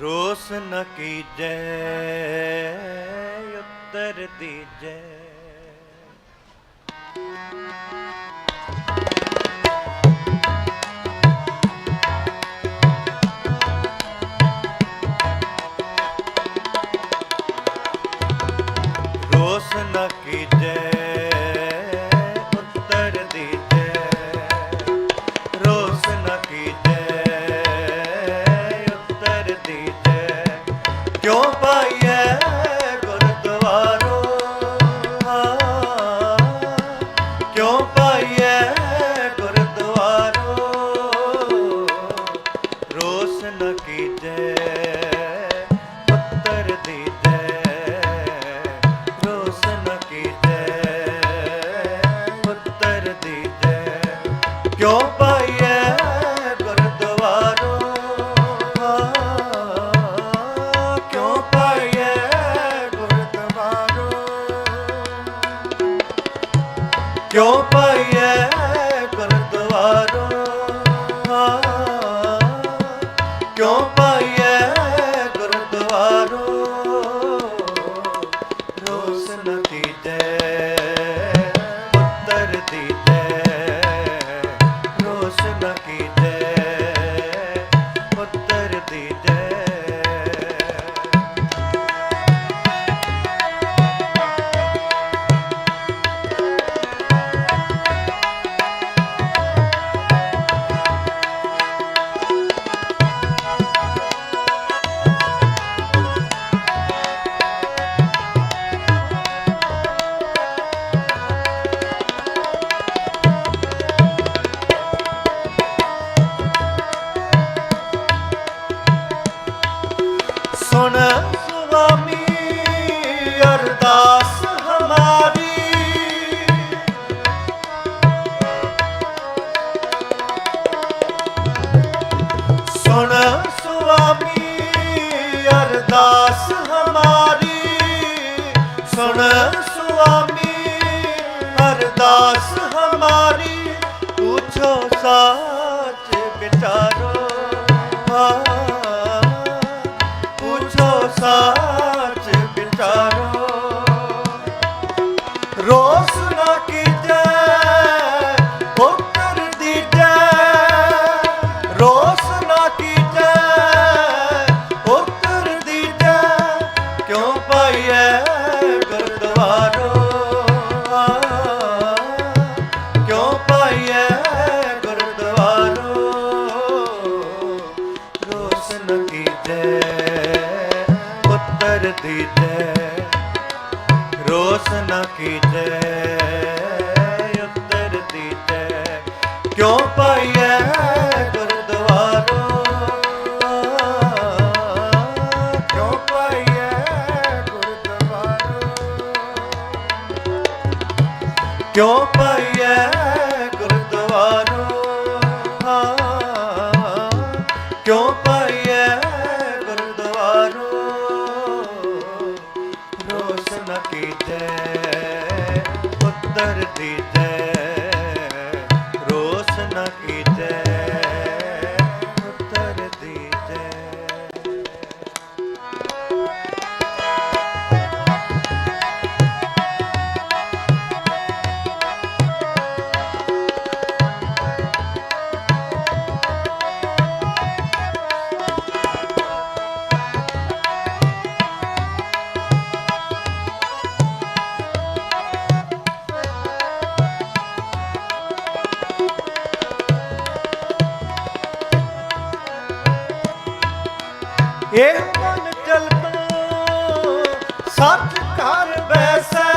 ਰੋਸ ਨ ਕੀਜੈ ਉੱਤਰ ਦੀਜੈ। ਕਿਉ ਪਾਈਐ ਕਿਉ ਪਾਈਐ ਗੁਰਦੁਆਰੋ ਕਿਉ ਪਾਈਐ ਗੁਰਦੁਆਰੋ ਰੋਸ ਨ ਦੀਜੈ ਸੁਣ ਸੁਆਮੀ ਅਰਦਾਸ ਹਮਾਰੀ। ਸੁਣ ਸੁਆਮੀ ਅਰਦਾਸ ਹਮਾਰੀ। ਸੁਣ ਸੁਆਮੀ ਅਰਦਾਸ ਹਮਾਰੀ। ਪੁੱਛੋ ਸਾਚ ਕਿਉ ਪਾਈਐ ਗੁਰਦੁਆਰੋ? ਕਿਉ ਪਾਈਐ ਗੁਰਦੁਆਰੋ? ਕਿਉ ਇਹ ਮਨ ਚਲਤੋ ਸੱਚ ਘਰ ਬੈਸੈ।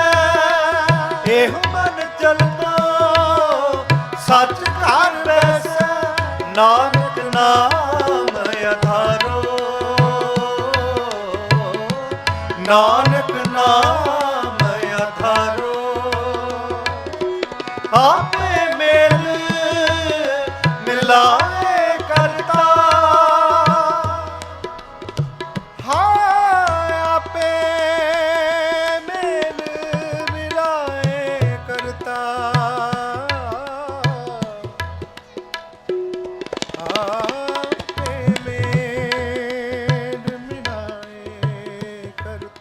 ਇਹ ਮਨ ਚਲਤੋ ਸੱਚ ਘਰ ਬੈਸੈ। ਨਾਨਕ ਨਾਮ ਆਧਾਰੋ ਨਾਨਕ ਨਾਮ ਆਧਾਰੋ ਆਪੇ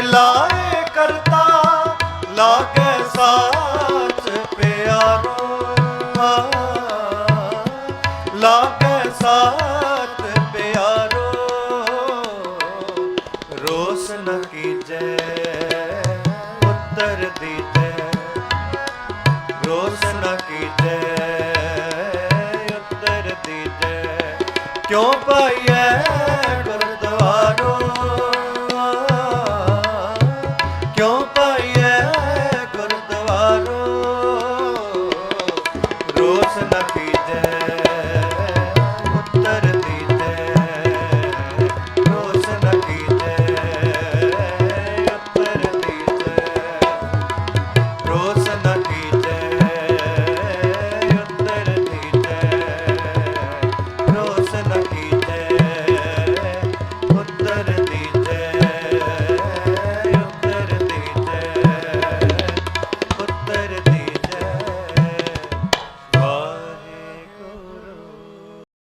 ਮਿਲਾਏ ਕਰਤਾ, ਲਾਗੇ ਸਾਚ ਪਿਆਰੋ ਲਾਗੇ ਸਾਚ ਪਿਆਰੋ ਰੋਸ ਨ ਕੀਜੈ ਉੱਤਰ ਦੀਜੈ। ਰੋਸ ਨ ਕੀਜੈ ਉੱਤਰ ਦੀਜੈ। ਕਿਉਂ ਭਾਈ